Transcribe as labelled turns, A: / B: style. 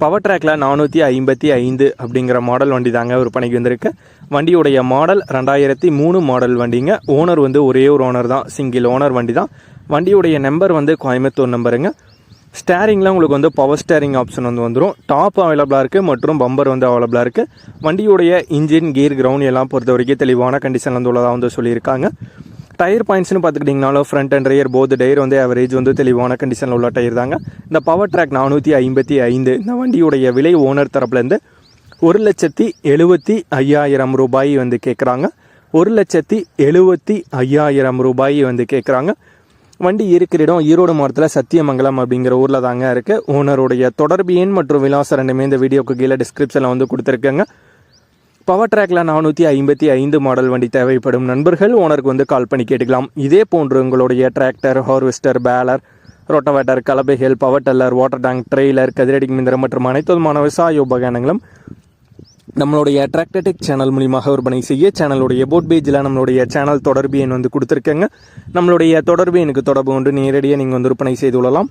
A: Power ட்ராக்கில் நானூற்றி ஐம்பத்தி ஐந்து அப்படிங்கிற மாடல் வண்டி தாங்க விற்பனைக்கு வந்திருக்கு. வண்டியுடைய மாடல் ரெண்டாயிரத்தி மூணு மாடல் வண்டிங்க. ஓனர் வந்து ஒரே ஒரு ஓனர் தான். சிங்கிள் ஓனர் வண்டி தான். வண்டியுடைய நம்பர் வந்து கோயம்புத்தூர் நம்பருங்க ஸ்டேரிங்கில் உங்களுக்கு வந்து பவர் ஸ்டேரிங் ஆப்ஷன் வந்து வந்துடும் டாப் அவைலபிளாக இருக்குது மற்றும் பம்பர் வந்து அவைலபிளாக இருக்குது வண்டியுடைய இன்ஜின் கீர் கிரவுண்ட் எல்லாம் பொறுத்த வரைக்கும் தெளிவான கண்டிஷன் வந்து உள்ளதாக வந்து சொல்லியிருக்காங்க. டயர் பாயிண்ட்ஸ்னு பார்த்துக்கிட்டிங்கனாலும் front and rear both tyre வந்து ஆவரேஜ் வந்து தெளிவான கண்டிஷனில் உள்ள டயர் தாங்க. இந்த பவர் ட்ராக் நானூற்றி ஐம்பத்தி ஐந்து இந்த வண்டியுடைய விலை ஓனர் தரப்புலேருந்து ஒரு லட்சத்தி எழுபத்தி ஐயாயிரம் ரூபாய் வந்து கேட்குறாங்க ஒரு லட்சத்தி எழுபத்தி ஐயாயிரம் ரூபாய் வந்து கேட்குறாங்க வண்டி இருக்கிற இடம் ஈரோடு மாவட்டத்தில் சத்தியமங்கலம் அப்படிங்கிற ஊரில் தாங்க இருக்குது ஓனருடைய தொடர்பு எண் மற்றும் விலாசம் ரெண்டுமே இந்த வீடியோக்கு கீழே டிஸ்கிரிப்ஷனில் வந்து கொடுத்துருக்கேங்க. பவர் ட்ராக்ல நானூற்றி ஐம்பத்தி ஐந்து மாடல் வண்டி தேவைப்படும். நண்பர்கள் ஓனருக்கு வந்து கால் பண்ணி கேட்டுக்கலாம். இதே போன்று உங்களுடைய tractor harvester baler rotavator கலபைகள் power tiller water tank trailer கதிரடி மிந்திரம் மற்றும் அனைத்து விதமான விவசாய உபகரணங்களும் நம்மளுடைய டிராக்டர்டெக் சேனல் மூலியமாக விற்பனை செய்ய சேனலுடைய போட் பேஜில் நம்மளுடைய சேனல் தொடர்பு எண் வந்து கொடுத்துருக்கேங்க. நம்மளுடைய தொடர்பு எனக்கு தொடர்பு கொண்டு நேரடியாக நீங்கள் வந்து விற்பனை செய்து கொள்ளலாம்.